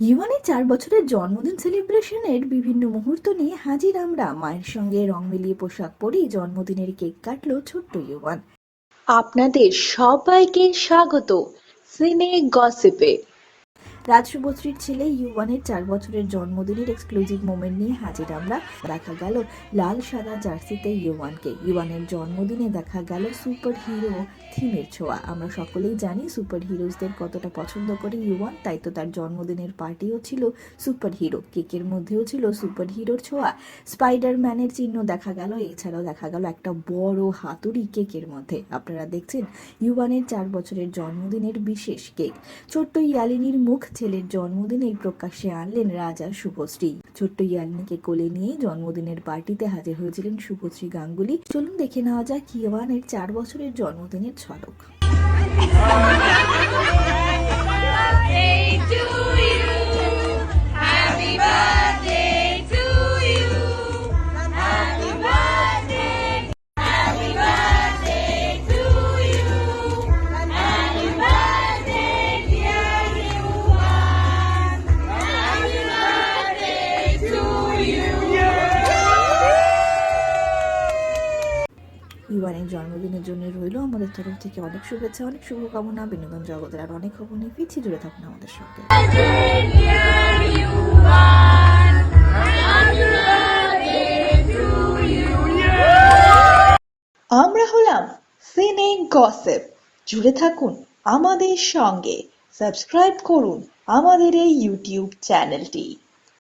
ইউয়ানের চার বছরের জন্মদিন সেলিব্রেশনের বিভিন্ন মুহূর্ত নিয়ে হাজির আমরা। মায়ের সঙ্গে রং মিলিয়ে পোশাক পরেই জন্মদিনের কেক কাটলো ছোট্ট ইউয়ান আপনাদের সবাইকে স্বাগত। সিনে গসিপে। রাজ শুভশ্রীর ছেলে ইউয়ানের চার বছরের জন্মদিনের এক্সক্লুসিভ মোমেন্ট নিয়ে হাজির আমরা। দেখা গেল লাল, সাদা জার্সিতে ইউয়ানকে ইউয়ানের জন্মদিনে দেখা গেল সুপার হিরো থিমের ছোঁয়া। আমরা সকলেই জানি সুপার হিরোজদের কতটা পছন্দ করে ইউয়ান তাই তো তার জন্মদিনের পার্টিও ছিল সুপার হিরো কেকের মধ্যেও ছিল সুপার হিরোর ছোঁয়া। স্পাইডারম্যানের চিহ্ন দেখা গেল, এছাড়াও দেখা গেল একটা বড় হাতুড়ি কেকের মধ্যে। আপনারা দেখছেন ইউয়ানের চার বছরের জন্মদিনের বিশেষ কেক। ছোট্ট ইয়ালিনীর মুখ ছেলের জন্মদিনেই প্রকাশ্যে আনলেন রাজা শুভশ্রী। ছোট্ট ইয়ালিনীকে কোলে নিয়ে জন্মদিনের পার্টিতে হাজির হয়েছিলেন শুভশ্রী গাঙ্গুলি। চলুন দেখে নেওয়া যাক ইয়ানের চার বছরের জন্মদিনের ঝলক। ইউয়ানের জন্মদিনের জন্য রইল আমাদের তরফ থেকে অনেক শুভেচ্ছা, অনেক শুভকামনা, বিনোদন জগতের আর অনেক খবর নিয়ে পিছিয়ে জুড়ে থাকুন আমাদের সঙ্গে. আমরা হলাম সিনে গসিপ। জুড়ে থাকুন আমাদের সঙ্গে। সাবস্ক্রাইব করুন আমাদের এই ইউটিউব চ্যানেলটি।